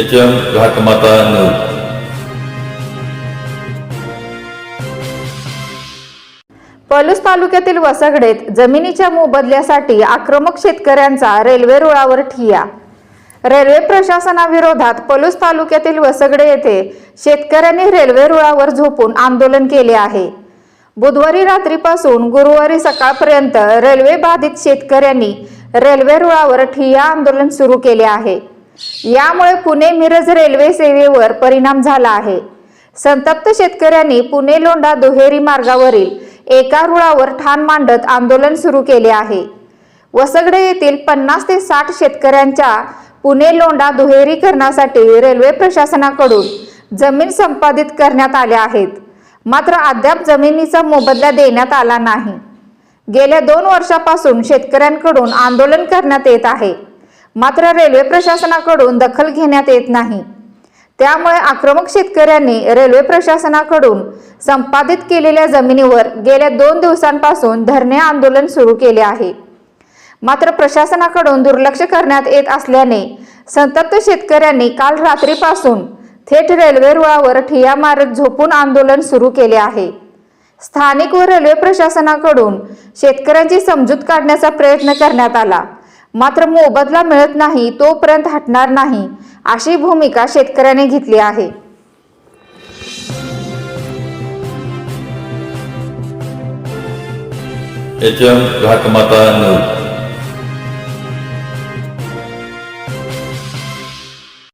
H M Ghatmata news Palus तालुक्यातील वसगडेत जमिनीच्या मोबदल्यासाठी आक्रमक शेतकऱ्यांचा रेल्वे रुळावर ठिया. रेल्वे प्रशासनाविरोधात पलूस तालुक्यातील वसगडे येथे शेतकऱ्यांनी रेल्वे रुळावर झोपून आंदोलन केले आहे. बुधवारी रात्रीपासून गुरुवारी सकाळपर्यंत रेल्वे बाधित शेतकऱ्यांनी रेल्वे रुळावर ठिय्या आंदोलन सुरू केले आहे. यामुळे पुणे मिरज रेल्वे सेवेवर परिणाम झाला आहे. संतप्त शेतकऱ्यांनी पुणे लोंढा दुहेरी मार्गावरील एका रुळावर ठाण मांडत आंदोलन सुरू केले आहे. वसगडे येथील पन्नास ते साठ शेतकऱ्यांच्या पुणे लोंढा दुहेरीकरणासाठी रेल्वे प्रशासनाकडून जमीन संपादित करण्यात आल्या आहेत. मात्र अद्याप जमिनीचा मोबदला देण्यात आला नाही. गेल्या दोन वर्षापासून शेतकऱ्यांकडून आंदोलन करण्यात येत आहे. मात्र रेल्वे प्रशासनाकडून दखल घेण्यात येत नाही. त्यामुळे आक्रमक शेतकऱ्यांनी रेल्वे प्रशासनाकडून संपादित केलेल्या जमिनीवर गेल्या दोन दिवसांपासून धरणे आंदोलन सुरू केले आहे. मात्र प्रशासनाकडून दुर्लक्ष करण्यात येत असल्याने संतप्त शेतकऱ्यांनी काल रात्रीपासून थेट रेल्वे रुळावर ठिया मारत झोपून आंदोलन सुरू केले आहे. स्थानिक व रेल्वे प्रशासनाकडून शेतकऱ्यांची समजूत काढण्याचा प्रयत्न करण्यात आला. मात्र मोबदला मिळत नाही तोपर्यंत हटणार नाही अशी भूमिका शेतकऱ्याने घेतली आहे. H M Ghatmata news.